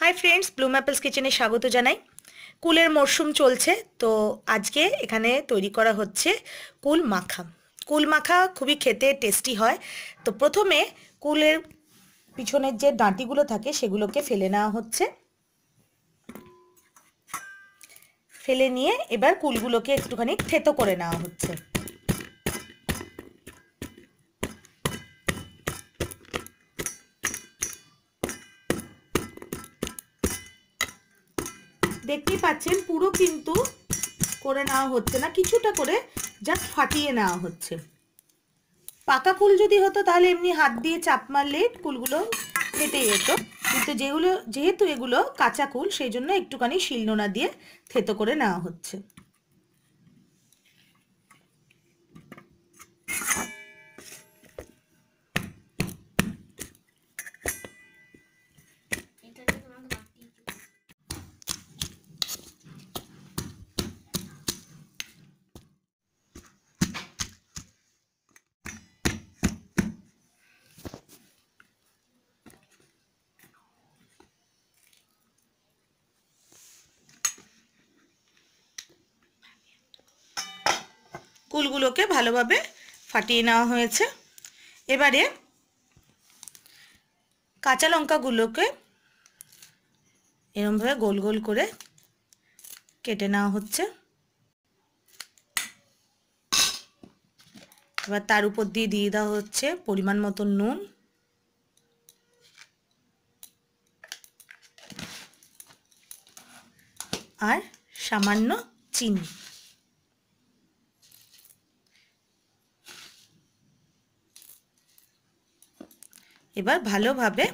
Hi friends Bloom apples কিচেনে স্বাগত জানাই। কুলের মরশুম চলছে, তো আজকে এখানে তৈরি করা হচ্ছে কুল মাখা। কুল মাখা খুবই খেতে টেস্টি হয়। তো প্রথমে কুলের পিছনের যে ডাঁটিগুলো থাকে, সেগুলোকে ফেলে নেওয়া হচ্ছে। ফেলে নিয়ে এবার কুলগুলোকে একটুখানি থেতো করে নেওয়া হচ্ছে। দেখতেই পাচ্ছেন, পুরো কিন্তু করে নেওয়া হচ্ছে না, কিছুটা করে জাস্ট ফাটিয়ে নেওয়া হচ্ছে। পাকা কুল যদি হতো তাহলে এমনি হাত দিয়ে চাপ মারলে কুলগুলো ফেটে যেত। কিন্তু যেগুলো, যেহেতু এগুলো কাঁচা কুল, সেই জন্য একটুখানি শিলনোনা দিয়ে থেতো করে নেওয়া হচ্ছে। কুলগুলোকে ভালোভাবে ফাটিয়ে নেওয়া হয়েছে। এবারে কাঁচা লঙ্কাগুলোকে এরমভাবে গোল গোল করে কেটে নেওয়া হচ্ছে। এবার তার উপর দিয়ে দিয়ে দেওয়া হচ্ছে পরিমাণ মতো নুন। আর সামান্য চিনি। এবার ভালোভাবে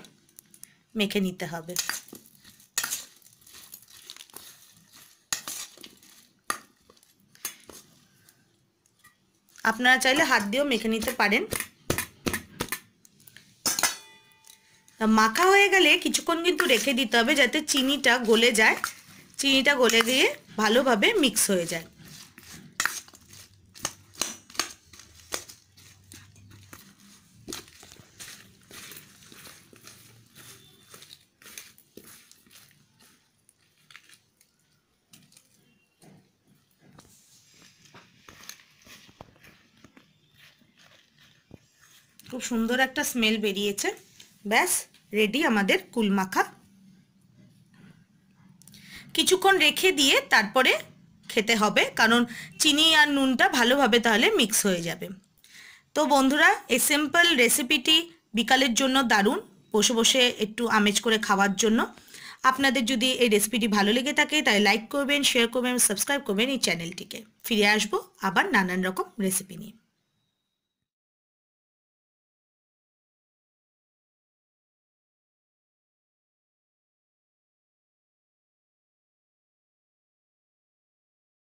মেখে নিতে হবে। আপনারা চাইলে হাত দিয়েও মেখে নিতে পারেন। মাখা হয়ে গেলে কিছুক্ষণ কিন্তু রেখে দিতে হবে যাতে চিনিটা গলে যায়। চিনিটা গলে গিয়ে ভালোভাবে মিক্স হয়ে যায়। খুব সুন্দর একটা স্মেল বেরিয়েছে। ব্যাস রেডি আমাদের কুল মাখা কিছুক্ষণ রেখে দিয়ে তারপরে খেতে হবে, কারণ চিনি আর নুনটা ভালোভাবে তাহলে মিক্স হয়ে যাবে। তো বন্ধুরা, এই সিম্পল রেসিপিটি বিকালের জন্য দারুণ। বসে বসে একটু আমেজ করে খাওয়ার জন্য। আপনাদের যদি এই রেসিপিটি ভালো লেগে থাকে তাই লাইক করবেন শেয়ার করবেন সাবস্ক্রাইব করবেন এই চ্যানেলটিকে ফিরে আসব আবার নানান রকম রেসিপি নিয়ে।